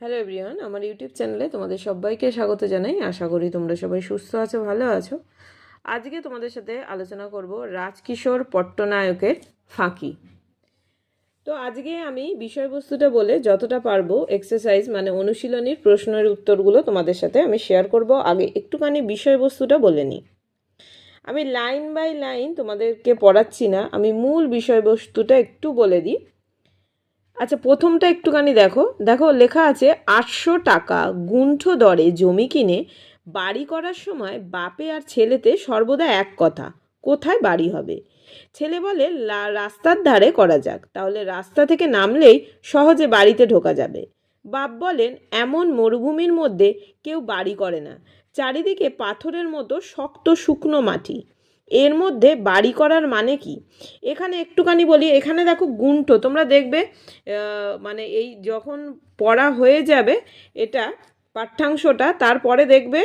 Hello everyone আমার YouTube চ্যানেলে তোমাদের সবাইকে স্বাগত জানাই। আশা করি তোমরা সবাই সুস্থ আছো, ভালো আছো। আজকে তোমাদের সাথে আলোচনা করব রাজকিশোর পট্টনায়কের ফাঁকি। তো আজকে আমি বিষয়বস্তুটা বলে যতটা পারব এক্সারসাইজ মানে অনুশীলনীর প্রশ্নের উত্তরগুলো তোমাদের সাথে আমি শেয়ার করব। আগে একটুখানি বিষয়বস্তুটা বলে নিই। আমি লাইন বাই লাইন তোমাদেরকে পড়াচ্ছি না, আমি মূল বিষয়বস্তুটা একটু বলে দিই। আচ্ছা প্রথমটা একটুখানি দেখো। দেখো, লেখা আছে, আটশো টাকা গুণ্ঠ দরে জমি কিনে বাড়ি করার সময় বাপে আর ছেলেতে সর্বদা এক কথা, কোথায় বাড়ি হবে? ছেলে বলে রাস্তার ধারে করা যাক। তাহলে রাস্তা থেকে নামলেই সহজে বাড়িতে ঢোকা যাবে। বাপ বলেন, এমন মরুভূমির মধ্যে কেউ বাড়ি করে না। চারিদিকে পাথরের মতো শক্ত শুকনো মাটি। এর মধ্যে বাড়ি করার মানে কি? এখানে একটুখানি বলি, এখানে দেখো গুণ্ঠ, তোমরা দেখবে মানে এই যখন পড়া হয়ে যাবে, এটা পাঠ্যাংশটা, তারপরে দেখবে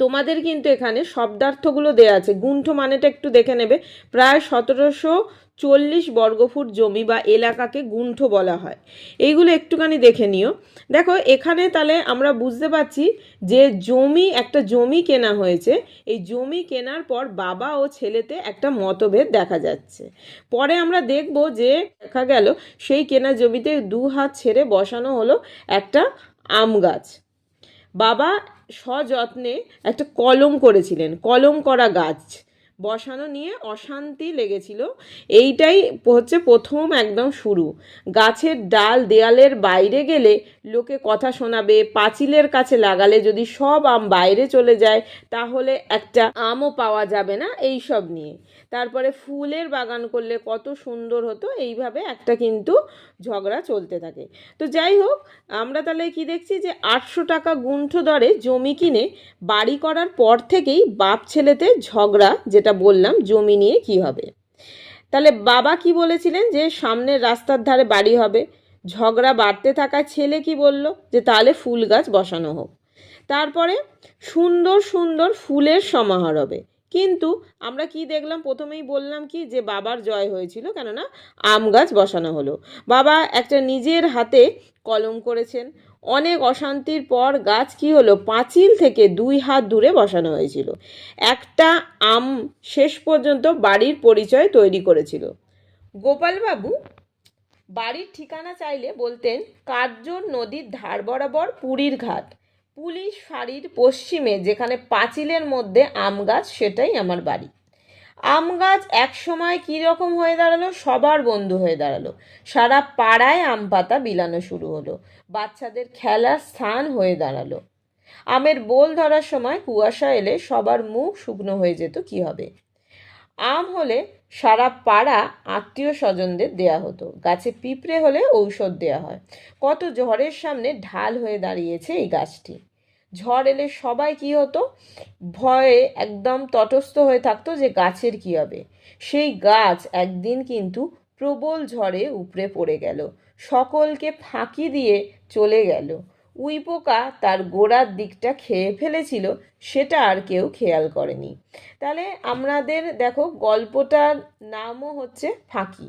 তোমাদের কিন্তু এখানে শব্দার্থগুলো দেয়া আছে। গুণ্ঠ মানেটা একটু দেখে নেবে। প্রায় সতেরোশো চল্লিশ বর্গফুট জমি বা এলাকাকে গুণ্ঠ বলা হয়। এইগুলো একটুখানি দেখে নিও। দেখো, এখানে তাহলে আমরা বুঝতে পারছি যে জমি, একটা জমি কেনা হয়েছে। এই জমি কেনার পর বাবা ও ছেলেতে একটা মতভেদ দেখা যাচ্ছে। পরে আমরা দেখব যে দেখা গেল, সেই কেনা জমিতে দু হাত ছেড়ে বসানো হলো একটা আম গাছ। বাবা সযত্নে একটা কলম করেছিলেন, কলম করা গাছ। বসানো নিয়ে অশান্তি লেগেছিল। এইটাই হচ্ছে প্রথম একদম শুরু। গাছের ডাল দেয়ালের বাইরে গেলে লোকে কথা শোনাবে, পাঁচিলের কাছে লাগালে যদি সব আম বাইরে চলে যায়, তাহলে একটা আমও পাওয়া যাবে না এই সব নিয়ে। তারপরে ফুলের বাগান করলে কত সুন্দর হতো, এইভাবে একটা কিন্তু ঝগড়া চলতে থাকে। তো যাই হোক, আমরা তাহলে কি দেখছি যে আটশো টাকা গুণ্ঠ দরে জমি কিনে বাড়ি করার পর থেকেই বাপ ছেলেতে ঝগড়া, যেটা বললাম, জমি নিয়ে কি হবে? তাহলে বাবা কি বলেছিলেন যে, সামনের রাস্তার ধারে বাড়ি হবে। ঝগড়া বাড়তে থাকায় ছেলে কি বলল যে, তাহলে ফুল গাছ বসানো হোক। তারপরে, সুন্দর সুন্দর ফুলের সমাহার হবে। কিন্তু আমরা কি দেখলাম? প্রথমেই বললাম কি যে, বাবার জয় হয়েছিল, কেননা আম গাছ বসানো হলো। বাবা একটা নিজের হাতে কলম করেছেন। অনেক অশান্তির পর গাছ কি হলো? পাঁচিল থেকে দুই হাত দূরে বসানো হয়েছিল। একটা আম শেষ পর্যন্ত বাড়ির পরিচয় তৈরি করেছিল। গোপালবাবু বাড়ির ঠিকানা চাইলে বলতেন কার্জন নদীর ধার বরাবর পুরীর ঘাট। পুলিশ ফাঁড়ির পশ্চিমে যেখানে পাঁচিলের মধ্যে আম গাছ, সেটাই আমার বাড়ি। আম গাছ এক সময় কী রকম হয়ে দাঁড়াল? সবার বন্ধু হয়ে দাঁড়াল। সারা পাড়ায় আম পাতা বিলানো শুরু হলো। বাচ্চাদের খেলার স্থান হয়ে দাঁড়াল। আমের বোল ধরার সময় কুয়াশা এলে সবার মুখ শুকনো হয়ে যেত কি হবে? আম হলে সারা পাড়া আত্মীয় স্বজনদের দেয়া হতো। গাছে পিঁপড়ে হলে ঔষধ দেয়া হয়। কত ঝড়ের সামনে ঢাল হয়ে দাঁড়িয়েছে এই গাছটি। ঝড় এলে সবাই কি হতো? ভয়ে একদম তটস্থ হয়ে থাকতো যে গাছের কি হবে। সেই গাছ একদিন কিন্তু প্রবল ঝড়ে উপড়ে পড়ে গেল। সকলকে ফাঁকি দিয়ে চলে গেল। উই পোকা তার গোড়ার দিকটা খেয়ে ফেলেছিল, সেটা আর কেউ খেয়াল করেনি। তাহলে আমাদের দেখো গল্পটার নামও হচ্ছে ফাঁকি।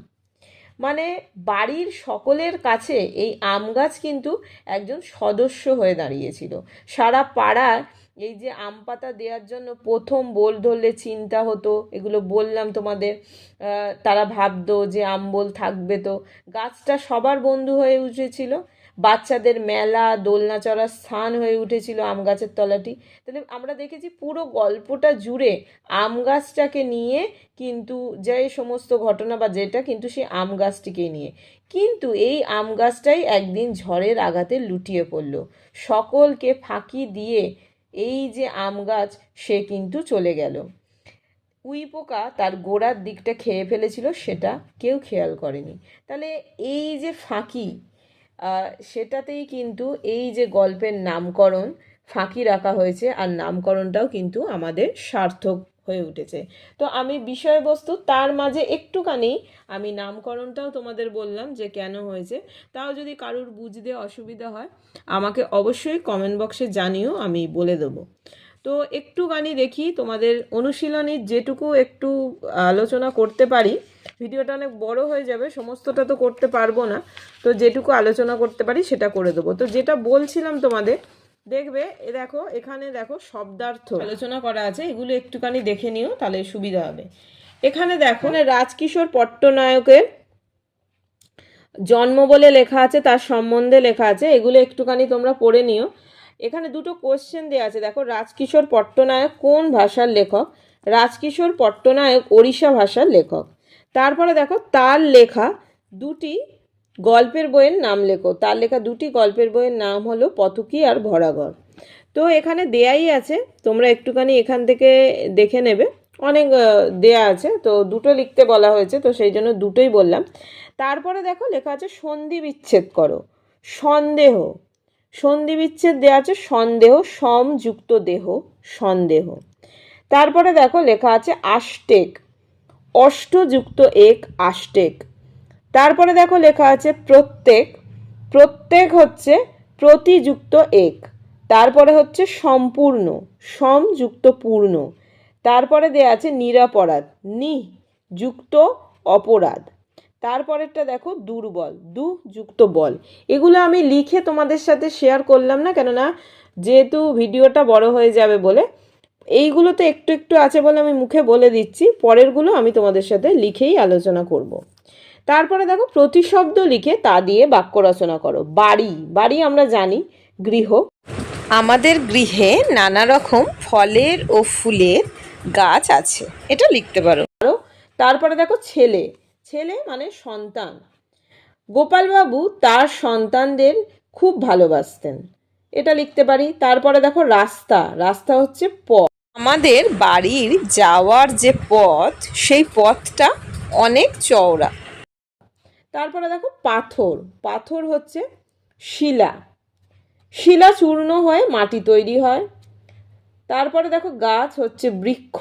মানে বাড়ির সকলের কাছে এই আম গাছ কিন্তু একজন সদস্য হয়ে দাঁড়িয়েছিল। সারা পাড়ার এই যে আম পাতা দেওয়ার জন্য প্রথম বোল ধরলে চিন্তা হতো, এগুলো বললাম তোমাদের তারা ভাবতো যে আম বোল থাকবে তো। গাছটা সবার বন্ধু হয়ে উঠেছিল বাচ্চাদের মেলা, দোলনা চড়ার স্থান হয়ে উঠেছিল আম গাছের তলাটি। তাহলে আমরা দেখেছি পুরো গল্পটা জুড়ে আম গাছটাকে নিয়ে কিন্তু যে সমস্ত ঘটনা বা যেটা কিন্তু সেই আম গাছটিকে নিয়ে। কিন্তু এই আম গাছটাই একদিন ঝড়ের আঘাতে লুটিয়ে পড়ল। সকলকে ফাঁকি দিয়ে এই যে আম গাছ, সে কিন্তু চলে গেল। উই পোকা তার গোড়ার দিকটা খেয়ে ফেলেছিল, সেটা কেউ খেয়াল করেনি। তাহলে এই যে ফাঁকি সেটাতেই কিন্তু এই যে গল্পের নামকরণ ফাঁকি রাখা হয়েছে আর নামকরণটাও কিন্তু আমাদের সার্থক হয়ে উঠেছে। তো আমি বিষয়বস্তু তার মাঝে একটুখানি আমি নামকরণটাও তোমাদের বললাম যে কেন হয়েছে, তাও যদি কারুর বুঝতে অসুবিধা হয় আমাকে অবশ্যই কমেন্ট বক্সে জানিও, আমি বলে দেবো। তো একটুখানি দেখি তোমাদের অনুশীলনীর যেটুকু একটু আলোচনা করতে পারি। ভিডিওটা অনেক বড় হয়ে যাবে সমস্তটা তো করতে পারব না। তো যেটুকু আলোচনা করতে পারি সেটা করে দেবো। তো যেটা বলছিলাম তোমাদের দেখবে এ দেখো এখানে দেখো শব্দার্থ। আলোচনা করা আছে এগুলো একটুখানি দেখে নিও তাহলে সুবিধা হবে। এখানে দেখো মানে রাজকিশোর পট্টনায়কের জন্ম বলে লেখা আছে তার সম্বন্ধে লেখা আছে এগুলো একটুখানি তোমরা পড়ে নিও। এখানে দুটো কোশ্চেন দেওয়া আছে। দেখো, রাজকিশোর পট্টনায়ক কোন ভাষার লেখক? রাজকিশোর পট্টনায়ক ওড়িশা ভাষার লেখক। তারপরে দেখো, তার লেখা দুটি গল্পের বইয়ের নাম লেখো। তার লেখা দুটি গল্পের বইয়ের নাম হলো পথুকি আর ভরাঘর তো এখানে দেয়াই আছে, তোমরা একটুখানি এখান থেকে দেখে নেবে। অনেক দেয়া আছে, তো দুটো লিখতে বলা হয়েছে, তো সেই জন্য দুটোই বললাম। তারপরে দেখো, লেখা আছে সন্ধি বিচ্ছেদ করো। সন্দেহ। সন্ধি বিচ্ছেদ দেওয়া আছে, সন্দেহ, সম যুক্ত দেহ, সন্দেহ। তারপরে দেখো লেখা আছে আষ্টেক অষ্টযুক্ত এক, আষ্টেক। তারপরে দেখো লেখা আছে প্রত্যেক প্রত্যেক হচ্ছে প্রতিযুক্ত এক। তারপরে হচ্ছে সম্পূর্ণ সমযুক্ত পূর্ণ। তারপরে দেয়া আছে নিরাপরাধ নি যুক্ত অপরাধ। তারপরেরটা দেখো দুর্বল দু যুক্ত বল। এগুলো আমি লিখে তোমাদের সাথে শেয়ার করলাম না, কেননা যেহেতু ভিডিওটা বড় হয়ে যাবে বলে এইগুলো তো একটু একটু আছে বলে আমি মুখে বলে দিচ্ছি, পরেরগুলো আমি তোমাদের সাথে লিখেই আলোচনা করব। তারপরে দেখো প্রতিশব্দ লিখে তা দিয়ে বাক্য রচনা করো। বাড়ি বাড়ি আমরা জানি, গৃহ। আমাদের গৃহে নানা রকম ফলের ও ফুলের গাছ আছে, এটা লিখতে পারো। তারপরে দেখো ছেলে ছেলে মানে সন্তান। গোপালবাবু তার সন্তানদের খুব ভালোবাসতেন। এটা লিখতে পারি। তারপরে দেখো রাস্তা। রাস্তা হচ্ছে পথ। আমাদের বাড়ির যাওয়ার যে পথ, সেই পথটা অনেক চওড়া। তারপরে দেখো পাথর। পাথর হচ্ছে শিলা। শিলা চূর্ণ হয়ে মাটি তৈরি হয়। তারপরে দেখো গাছ হচ্ছে বৃক্ষ।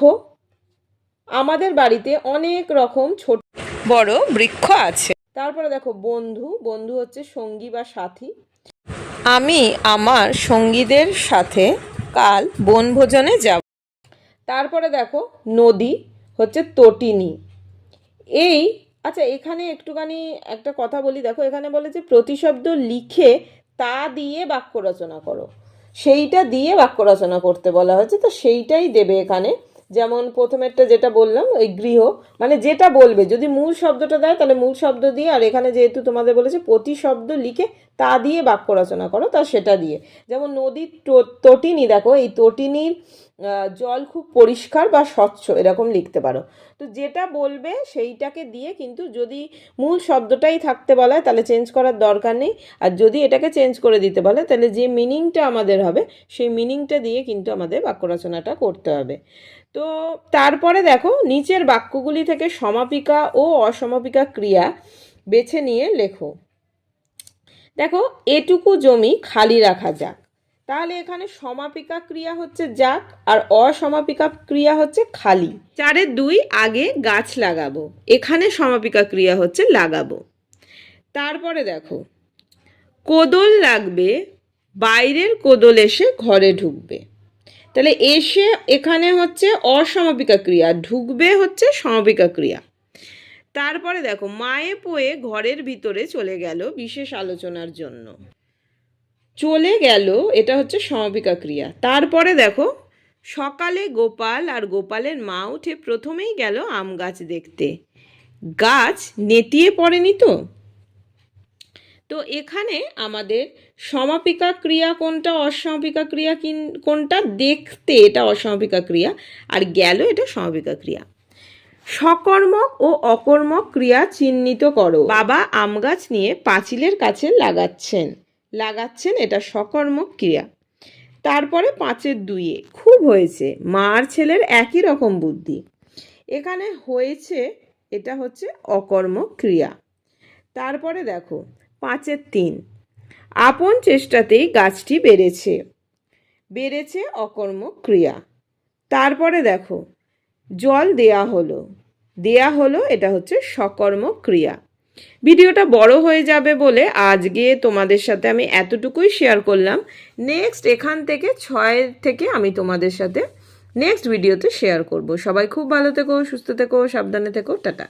আমাদের বাড়িতে অনেক রকম ছোট বড় বৃক্ষ আছে। তারপরে দেখো বন্ধু বন্ধু হচ্ছে সঙ্গী বা সাথী। আমি আমার সঙ্গীদের সাথে কাল বনভোজনে যাব। তারপরে দেখো নদী হচ্ছে তটিনী। এই আচ্ছা এখানে একটুখানি একটা কথা বলি। দেখো এখানে বলে যে প্রতিশব্দ লিখে তা দিয়ে বাক্য রচনা করো। সেইটা দিয়ে বাক্য রচনা করতে বলা হয়েছে তো সেইটাই দেবে এখানে যেমন প্রথমেরটা যেটা বললাম, ওই গৃহ মানে যেটা বলবে, যদি মূল শব্দটা দেয় তাহলে মূল শব্দ দিয়ে, আর এখানে যেহেতু তোমাদের বলেছে প্রতি শব্দ লিখে তা দিয়ে বাক্য রচনা করো, তা সেটা দিয়ে। যেমন নদীর তটিনী, দেখো, এই তটিনীর জল খুব পরিষ্কার বা স্বচ্ছ, এরকম লিখতে পারো। তো যেটা বলবে সেইটাকে দিয়ে কিন্তু যদি মূল শব্দটাই থাকতে বলা তাহলে চেঞ্জ করার দরকার নেই। আর যদি এটাকে চেঞ্জ করে দিতে বলে, তাহলে যে মিনিংটা আমাদের হবে, সেই মিনিংটা দিয়ে কিন্তু আমাদের বাক্য রচনাটা করতে হবে। তো তারপরে দেখো, নিচের বাক্যগুলি থেকে সমাপিকা ও অসমাপিকা ক্রিয়া বেছে নিয়ে লেখো। দেখো, এটুকু জমি খালি রাখা যাক। তাহলে এখানে সমাপিকা ক্রিয়া হচ্ছে যাক আর অসমাপিকা ক্রিয়া হচ্ছে খালি। চারের দুই, আগে গাছ লাগাবো। এখানে সমাপিকা ক্রিয়া হচ্ছে লাগাবো। তারপরে দেখো, কোদল লাগবে, বাইরের কোদল এসে ঘরে ঢুকবে। তাহলে এসে এখানে হচ্ছে অসমাপিকা ক্রিয়া, ঢুকবে হচ্ছে সমাপিকা ক্রিয়া। তারপরে দেখো, মায়ে পোয়ে ঘরের ভিতরে চলে গেল বিশেষ আলোচনার জন্য। চলে গেল, এটা হচ্ছে সমাপিকা ক্রিয়া। তারপরে দেখো, সকালে গোপাল আর গোপালের মা উঠে প্রথমেই গেল আম গাছ দেখতে। গাছ নেতিয়ে পড়েনি তো? তো এখানে আমাদের সমাপিকা ক্রিয়া কোনটা অসমাপিকা ক্রিয়া কিন- কোনটা? দেখতে এটা অসমাপিকা ক্রিয়া, আর গেল এটা সমাপিকা ক্রিয়া। সকর্মক ও অকর্মক ক্রিয়া চিহ্নিত করো। বাবা আম গাছ নিয়ে পাঁচিলের কাছে লাগাচ্ছেন। লাগাচ্ছেন এটা সকর্মক ক্রিয়া। তারপরে পাঁচের দুইয়ে, খুব হয়েছে, মা আর ছেলের একই রকম বুদ্ধি। এখানে হয়েছে, এটা হচ্ছে অকর্মক ক্রিয়া। তারপরে দেখো, পাঁচের তিন, আপন চেষ্টাতেই গাছটি বেড়েছে। বেড়েছে অকর্মক ক্রিয়া। তারপরে দেখো জল দেয়া হলো। দেয়া হলো, এটা হচ্ছে সকর্ম ক্রিয়া। ভিডিওটা বড় হয়ে যাবে বলে আজকে তোমাদের সাথে আমি এতটুকুই শেয়ার করলাম। নেক্সট এখান থেকে ছয় থেকে আমি তোমাদের সাথে নেক্সট ভিডিওতে শেয়ার করব। সবাই খুব ভালো থেকো, সুস্থ থেকো, সাবধানে থেকো, টাটা।